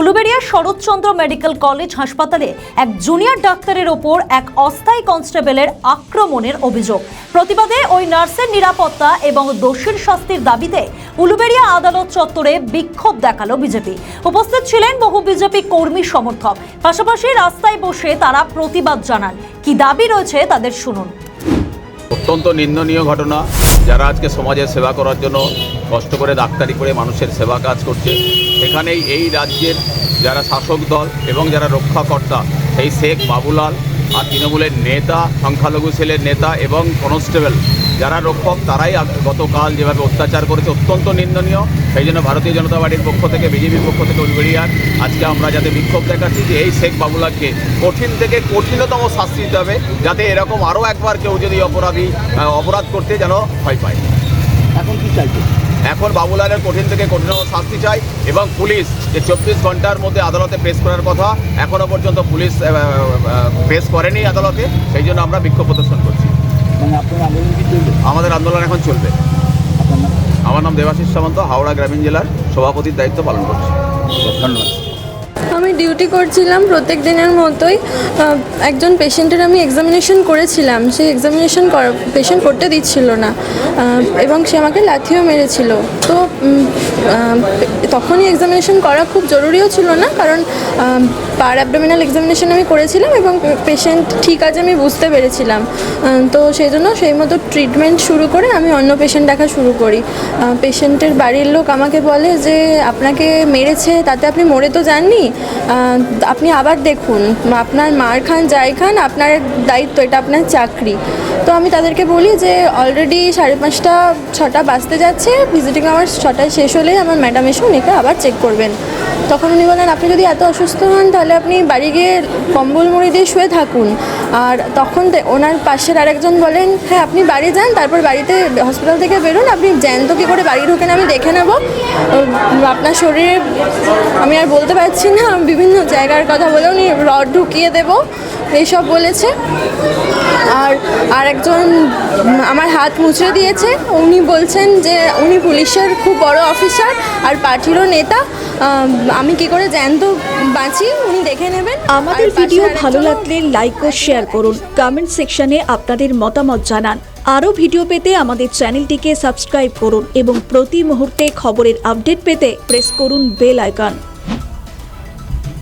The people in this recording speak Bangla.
উলুবেড়িয়ার শরৎচন্দ্র মেডিকেল কলেজ হাসপাতালে এক জুনিয়র ডাক্তারের ওপর এক অস্থায়ী কনস্টেবলের আক্রমণের অভিযোগ। প্রতিবাদে ওই নার্সের নিরাপত্তা এবং দোষীর শাস্তির দাবিতে উলুবেড়িয়া আদালত চত্বরে বিক্ষোভ দেখাল বিজেপি। উপস্থিত ছিলেন বহু বিজেপি কর্মী সমর্থক। পাশাপাশি রাস্তায় বসে তারা প্রতিবাদ জানান। কি দাবি রয়েছে তাদের শুনুন। অত্যন্ত নিন্দনীয় ঘটনা। যারা আজকে সমাজের সেবা করার জন্য কষ্ট করে, ডাক্তারি করে মানুষের সেবা কাজ করছে, সেখানেই এই রাজ্যের যারা শাসক দল এবং যারা রক্ষাকর্তা, সেই শেখ বাবুলাল আর তৃণমূলের নেতা, সংখ্যালঘু সেলের নেতা এবং কনস্টেবল যারা রক্ষক, তারাই গতকাল যেভাবে অত্যাচার করেছে, অত্যন্ত নিন্দনীয়। সেই জন্য ভারতীয় জনতা পার্টির পক্ষ থেকে, বিজেপির পক্ষ থেকে উলবেড়িয়ার, আজকে আমরা যাতে বিক্ষোভ দেখাচ্ছি যে এই শেখ বাবুলাকে কঠিন থেকে কঠিনতম শাস্তি দিতে হবে, যাতে এরকম আরও একবার কেউ যদি অপরাধী অপরাধ করতে যেন ভয় পায়। এখন কি চাইছে এখন বাবুলালের কঠিন থেকে কঠিন শাস্তি চাই এবং পুলিশ যে চব্বিশ ঘণ্টার মধ্যে আদালতে পেশ করার কথা এখনও পর্যন্ত পুলিশ পেশ করেনি আদালতে সেই জন্য আমরা বিক্ষোভ প্রদর্শন করছি। মানে আমাদের আন্দোলন এখন চলবে। আমার নাম দেবাশিস সামন্ত হাওড়া গ্রামীণ জেলার সভাপতির দায়িত্ব পালন করছি। ধন্যবাদ। আমি ডিউটি করছিলাম প্রত্যেক দিনের মতোই। একজন পেশেন্টের আমি এক্সামিনেশন করেছিলাম। সেই এক্সামিনেশন পেশেন্ট করতে দিচ্ছিল না। এবং সে আমাকে লাথিও মেরেছিল। তো তখনই এক্সামিনেশন করা খুব জরুরিও ছিল না, কারণ পার অ্যাবডোমিনাল এক্সামিনেশন আমি করেছিলাম এবং পেশেন্ট ঠিক আছে আমি বুঝতে পেরেছিলাম। তো সেই জন্য সেই মতো ট্রিটমেন্ট শুরু করে আমি অন্য পেশেন্ট দেখা শুরু করি। পেশেন্টের বাড়ির লোক আমাকে বলে যে, আপনাকে মেরেছে, তাতে আপনি মরে তো যাননি? আপনি আবার দেখুন, আপনার মার খান যাই খান, আপনার দায়িত্ব, এটা আপনার চাকরি। তো আমি তাদেরকে বলি যে অলরেডি সাড়ে পাঁচটা, ছটা বাজতে যাচ্ছে ভিজিটিং আওয়ার ছটায় শেষ হলে আমার ম্যাডাম এসে উনিকে আবার চেক করবেন। তখন উনি বলেন, আপনি যদি এত অসুস্থ হন, তাহলে আপনি বাড়ি গিয়ে কম্বল মুড়ি দিয়ে শুয়ে থাকুন। আর তখন ওনার পাশের আরেকজন বলেন হ্যাঁ আপনি বাড়ি যান, তারপর বাড়িতে হসপিটাল থেকে বেরোন, আপনি জ্যান্ত কী করে বাড়ি ঢুকেন আমি দেখে নেব। আপনার শরীরে আমি আর বলতে পারছি না বিভিন্ন জায়গার কথা বলে উনি রড ঢুকিয়ে দেব, এইসব বলেছে। আর আরেকজন উম, আমার হাত মুচড়ে দিয়েছে। উনি বলছেন যে উনি পুলিশের খুব বড় অফিসার আর পার্টিরও নেতা। আমি কি করে জ্যান্ত বাঁচি? উনি দেখে নেবেন। আমাদের ভিডিও ভালো লাগলে লাইক ও শেয়ার করুন। কমেন্ট সেকশনে আপনাদের মতামত জানান। আরও ভিডিও পেতে আমাদের চ্যানেলটিকে সাবস্ক্রাইব করুন এবং প্রতি মুহূর্তে খবরের আপডেট পেতে প্রেস করুন বেল আইকন